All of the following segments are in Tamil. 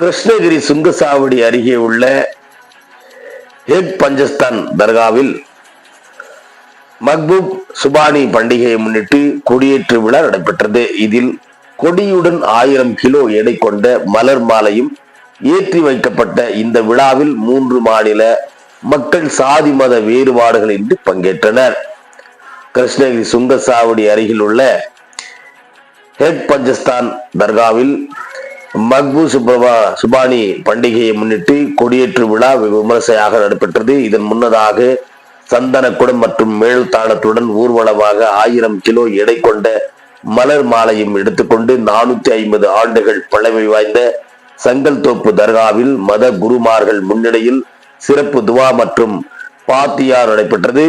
கிருஷ்ணகிரி சுங்கசாவடி அருகே உள்ள ஹெக் பஞ்சஸ்தான் தர்காவில் மக்பூப் சுபானி பண்டிகையை முன்னிட்டு கொடியேற்று விழா நடைபெற்றது. இதில் கொடியுடன் ஆயிரம் கிலோ எடை கொண்ட மலர் மாலையும் ஏற்றி வைக்கப்பட்ட இந்த விழாவில் மூன்று மாநில மக்கள் சாதி மத வேறுபாடுகளின்றி பங்கேற்றனர். கிருஷ்ணகிரி சுங்கசாவடி அருகில் உள்ள ஹெட் பஞ்சஸ்தான் தர்காவில் மக்பூ சுப்ரபா சுபானி பண்டிகையை முன்னிட்டு கொடியேற்று விழா விமர்சையாக நடைபெற்றது. இதன் முன்னதாக சந்தனக்குடம் மற்றும் மேல்தாளத்துடன் ஊர்வலமாக ஆயிரம் கிலோ எடை கொண்ட மலர் மாலையும் எடுத்துக்கொண்டு நானூத்தி ஐம்பது ஆண்டுகள் பழமை வாய்ந்த சங்கல்தோப்பு தர்காவில் மத குருமார்கள் முன்னிலையில் சிறப்பு துவா மற்றும் பாத்தியார் நடைபெற்றது.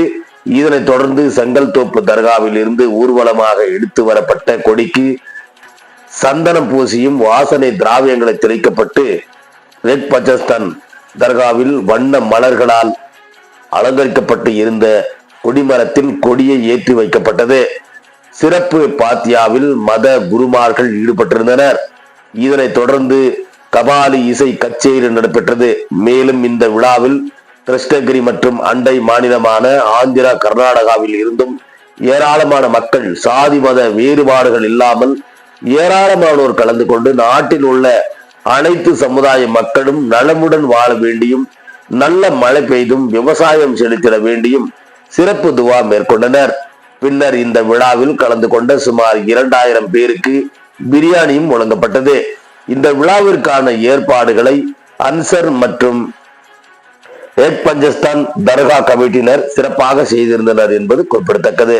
இதனைத் தொடர்ந்து செங்கல்தோப்பு தர்காவில் இருந்து ஊர்வலமாக எடுத்து வரப்பட்ட கொடிக்கு சந்தனம் பூசியும் வாசனை திராவியங்களை திணிக்கப்பட்டு ரெட் பச்சஸ்தான் தர்காவில் வண்ண மலர்களால் அலங்கரிக்கப்பட்டு இருந்த கொடிமரத்தில் கொடியை ஏற்றி வைக்கப்பட்டது. சிறப்பு பாத்தியாவில் மத குருமார்கள் ஈடுபட்டிருந்தனர். இதனைத் தொடர்ந்து கபாலி இசை கச்சேரி நடைபெற்றது. மேலும் இந்த விழாவில் கிருஷ்ணகிரி மற்றும் அண்டை மாநிலமான ஆந்திரா கர்நாடகாவில் இருந்தும் ஏராளமான மக்கள் சாதி மத வேறுபாடுகள் இல்லாமல் ஏராளமானோர் கலந்து கொண்டு நாட்டில் உள்ள அனைத்து சமுதாய மக்களும் நலமுடன் வாழ வேண்டியும் நல்ல மழை பெய்தும் விவசாயம் செலுத்திட வேண்டியும் சிறப்பு துவா மேற்கொண்டனர். பின்னர் இந்த விழாவில் கலந்து கொண்ட சுமார் இரண்டாயிரம் பேருக்கு பிரியாணியும் வழங்கப்பட்டது. இந்த விழாவிற்கான ஏற்பாடுகளை அன்சர் மற்றும் ஏக் பஞ்சஸ்தான் தர்கா கமிட்டியினர் சிறப்பாக செய்திருந்தனர் என்பது குறிப்பிடத்தக்கது.